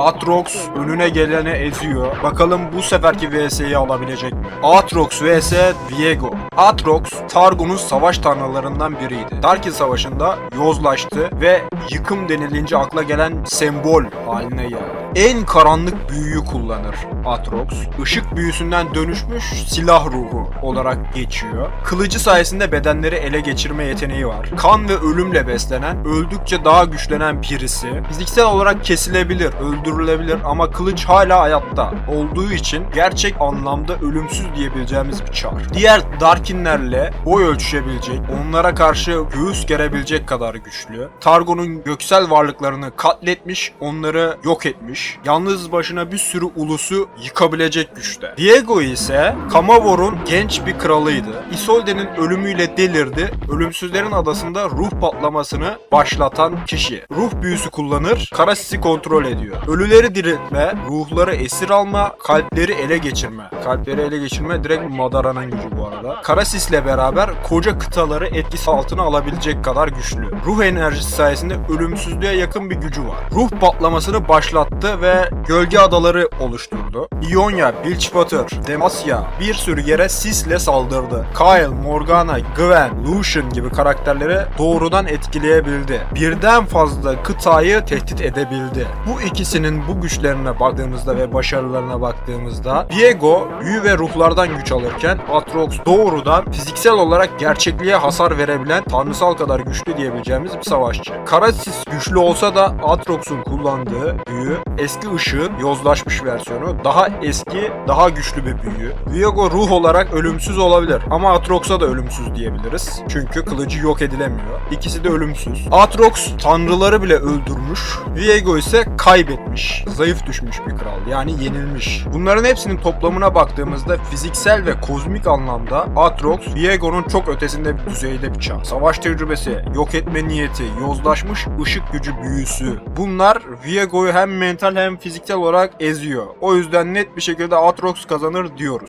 Atrox önüne geleni eziyor. Bakalım bu seferki VS'yi alabilecek mi? Atrox vs Viego. Atrox, Targon'un savaş tanrılarından biriydi. Darkin Savaşı'nda yozlaştı ve yıkım denilince akla gelen sembol haline geldi. En karanlık büyüyü kullanır Atrox. Işık büyüsünden dönüşmüş silah ruhu olarak geçiyor. Kılıcı sayesinde bedenleri ele geçirme yeteneği var. Kan ve ölümle beslenen, öldükçe daha güçlenen birisi. Fiziksel olarak kesilebilir, öldürülebilir ama kılıç hala hayatta olduğu için gerçek anlamda ölümsüz diyebileceğimiz bir çar. Diğer Darkinlerle boy ölçüşebilecek, onlara karşı göğüs gerebilecek kadar güçlü. Targon'un göksel varlıklarını katletmiş, onları yok etmiş. Yalnız başına bir sürü ulusu yıkabilecek güçte. Diego ise Kamavor'un genç bir kralıydı. Isolde'nin ölümüyle delirdi. Ölümsüzlerin adasında ruh patlamasını başlatan kişi. Ruh büyüsü kullanır, Karasis'i kontrol ediyor. Ölüleri diriltme, ruhları esir alma, kalpleri ele geçirme. Kalpleri ele geçirme direkt Madara'nın gücü bu arada. Karasis'le beraber koca kıtaları etkisi altına alabilecek kadar güçlü. Ruh enerjisi sayesinde ölümsüzlüğe yakın bir gücü var. Ruh patlamasını başlattı ve gölge adaları oluşturdu. Ionia, Bilgewater, Demacia bir sürü yere sisle saldırdı. Kyle, Morgana, Gwen, Lucian gibi karakterleri doğrudan etkileyebildi. Birden fazla kıtayı tehdit edebildi. Bu ikisinin bu güçlerine baktığımızda ve başarılarına baktığımızda Diego büyü ve ruhlardan güç alırken Atrox doğrudan fiziksel olarak gerçekliğe hasar verebilen tanrısal kadar güçlü diyebileceğimiz bir savaşçı. Karasis güçlü olsa da Atrox'un kullandığı büyü eski ışığın yozlaşmış versiyonu daha eski daha güçlü bir büyü. Viego ruh olarak ölümsüz olabilir ama Atrox'a da ölümsüz diyebiliriz. Çünkü kılıcı yok edilemiyor. İkisi de ölümsüz. Atrox tanrıları bile öldürmüş. Viego ise kaybetmiş. Zayıf düşmüş bir kral. Yani yenilmiş. Bunların hepsinin toplamına baktığımızda fiziksel ve kozmik anlamda Atrox, Viego'nun çok ötesinde bir düzeyde bir çağ. Savaş tecrübesi, yok etme niyeti, yozlaşmış ışık gücü büyüsü. Bunlar Viego'yu hem mental hem fiziksel olarak eziyor. O yüzden net bir şekilde Atrox kazanır diyoruz.